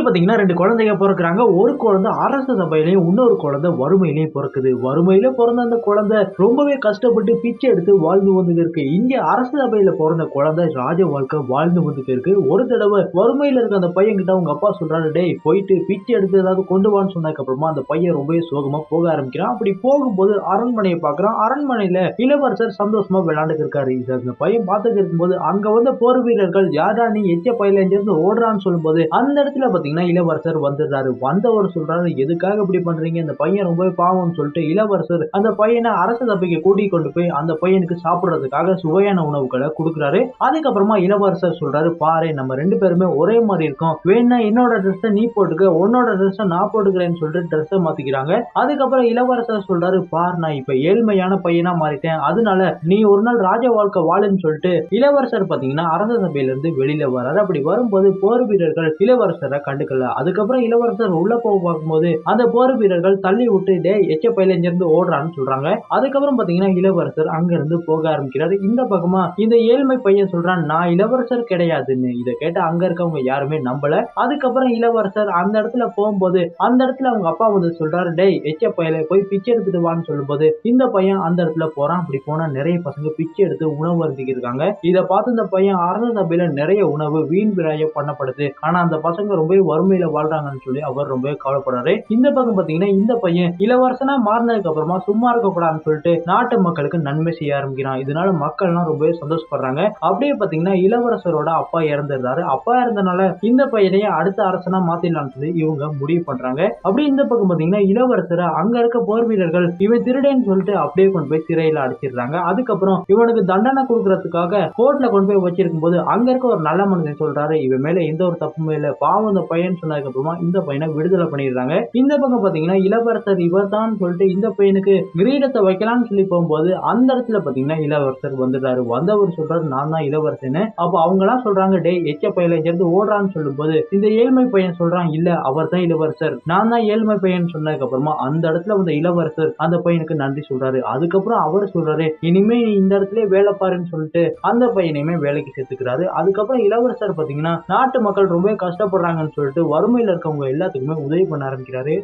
பார்த்தீங்கன்னா ரெண்டு குழந்தைங்க பிறக்குறாங்க. ஒரு குழந்தை அரசு சபையிலையும் இன்னொரு குழந்தை வறுமையிலையும் பிறக்குது. வறுமையில பிறந்த அந்த குழந்தை ரொம்பவே கஷ்டப்பட்டு பிச்சை எடுத்து வாழ்ந்து வந்துட்டு இருக்கு இங்க அரசு சபையில பிறந்த குழந்தை ராஜ வாழ்க்கை வாழ்ந்து வந்துட்டு இருக்கு ஒரு தடவை வறுமையில இருக்க அந்த பையன் கிட்ட அவங்க அப்பா சொல்றாரு டேய் போயிட்டு பிச்சை எடுத்து ஏதாவது கொண்டு வான்னு சொன்னதுக்கு அப்புறமா அந்த பையன் ரொம்பவே சோகமா போக ஆரம்பிக்கிறான். அப்படி போகும்போது அரண்மனையை பாக்குறான். அரண்மனையில இளவரசர் சந்தோஷமா விளையாண்டுட்டு இருக்காரு. அந்த பையன் பார்த்துட்டு இருக்கும்போது அங்க வந்த போர் வீரர்கள் யாரா நீ எச்ச பையில இருந்து ஓடுறான்னு சொல்லும்போது அந்த இடத்துல பாத்தீங்கன்னா இளவரசர் வந்துடுறாரு. வந்தவர் சொல்றாரு எதுக்காக இப்படி பண்றீங்க? இந்த பையன் ரொம்பவே பாவம்னு சொல்லிட்டு இளவரசர் அந்த பையனை அரச சபைக்கு கூட்டி கொண்டு போய் அந்த பையனுக்கு சாப்பிடுறதுக்காக சுவையான உணவுகளை கொடுக்குறாரு. அதுக்கப்புறமா இளவரசர் சொல்றாரு பாரு நம்ம ரெண்டு பேருமே ஒரே மாதிரி இருக்கோம். வேணா என்னோட ட்ரெஸ்ஸை நீ போட்டுக்க உன்னோட ட்ரெஸ்ஸை நான் போட்டுக்கிறேன்னு சொல்லிட்டு ட்ரெஸ்ஸை மாத்திக்கிறாங்க. அதுக்கப்புறம் இளவரசர் சொல்றாரு பார் நான் இப்ப ஏழ்மையான பையனா மாறிட்டேன். அதனால நீ ஒரு நாள் ராஜ வாழ்க்கை வாழுன்னு சொல்லிட்டு இளவரசர் பாத்தீங்கன்னா அரச சபையில இருந்து வெளியில வராரு அப்படி வரும்போது போர் வீரர்கள் இளவரசரை கண்டுக்கல அதுக்கப்புறம் இளவரசர் உள்ள போக பார்க்கும்போது அந்த போர் வீரர்கள் தள்ளி விட்டு டே எச்ச பையில இருந்து ஓடுறான்னு சொல்றாங்க. அதுக்கப்புறம் பாத்தீங்கன்னா இளவரசர் அங்க இருந்து போக ஆரம்பிக்கிறாரு. இந்த பக்கமா இந்த ஏழ்மை பையன் சொல்றான் நான் இளவரசர் கிடையாதுன்னு. இதை கேட்டு அங்க இருக்கவங்க யாருமே நம்பல. அதுக்கப்புறம் இளவரசர் அந்த இடத்துல போகும்போது அந்த இடத்துல அவங்க அப்பா வந்து சொல்றாரு டேய் எச்ச பையல போய் பிச்சை எடுத்துட்டு வான்னு சொல்லும்போது இந்த பையன் அந்த இடத்துல போறான். அப்படி போனா நிறைய பசங்க பிச்சை எடுத்து உணவு அருந்திக்கு இருக்காங்க. இதை பார்த்து இந்த பையன் அரச சபையில நிறைய உணவு வீண் விராயம் பண்ணப்படுது. ஆனா அந்த பசங்க ரொம்ப ரொம்பவே வறுமையில வாழ்றாங்கன்னு சொல்லி அவர் ரொம்பவே கவலைப்படுறாரு. இந்த பக்கம் பாத்தீங்கன்னா இந்த பையன் இளவரசனா மாறினதுக்கு அப்புறமா சும்மா இருக்க கூடாதுன்னு சொல்லிட்டு நாட்டு மக்களுக்கு நன்மை செய்ய ஆரம்பிக்கிறான். இதனால மக்கள்லாம் ரொம்பவே சந்தோஷப்படுறாங்க. அப்படியே பாத்தீங்கன்னா இளவரசரோட அப்பா இறந்துருந்தாரு அப்பா இறந்தனால இந்த பையனையே அடுத்த அரசனா மாத்திடலாம்னு சொல்லி இவங்க முடிவு பண்றாங்க. அப்படியே இந்த பக்கம் பாத்தீங்கன்னா இளவரசரை அங்க இருக்க போர் வீரர்கள் இவன் திருடேன்னு சொல்லிட்டு அப்படியே கொண்டு போய் சிறையில அடைச்சிடுறாங்க. அதுக்கப்புறம் இவனுக்கு தண்டனை கொடுக்கறதுக்காக கோர்ட்ல கொண்டு போய் வச்சிருக்கும் போது அங்க இருக்க ஒரு நல்ல மனுஷன் சொல்றாரு இவன் மேல எந்த ஒரு தப்புமே இல்ல. பாவம் இந்த பையன் சொன்னதுக்கு அப்புறமா இந்த பையனை விடுதலை பண்ணிடுறாங்க இந்த பக்கம் பாத்தீங்கன்னா இளவரசர் இவர் தான் சொல்லிட்டு இந்த பையனுக்கு கிரீடத்தை வைக்கலாம்னு சொல்லி போகும்போது அந்த இடத்துல பாத்தீங்கன்னா இளவரசர் வந்துடுறாரு. வந்தவர் சொல்றாரு நான் தான் இளவரசன்னு அப்ப அவங்க எல்லாம் சொல்றாங்க டே எச்ச பையில சேர்ந்து ஓடுறான்னு சொல்லும்போது இந்த ஏழ்மை பையன் சொல்றான் இல்ல அவர் தான் இளவரசர். நான் தான் ஏழ்மை பையன் சொன்னதுக்கு அப்புறமா அந்த இடத்துல வந்த இளவரசர் அந்த பையனுக்கு நன்றி சொல்றாரு. அதுக்கப்புறம் அவர் சொல்றாரு இனிமே இந்த இடத்துல வேலை பாருன்னு சொல்லிட்டு அந்த பையனையுமே வேலைக்கு சேர்த்துக்கிறாரு. அதுக்கப்புறம் இளவரசர் பாத்தீங்கன்னா நாட்டு மக்கள் ரொம்ப கஷ்டப்படுறாங்கன்னு சொல்லிட்டு வறுமையில இருக்கவங்க எல்லாத்துக்குமே உதவி பண்ண ஆரம்பிக்கிறாரு.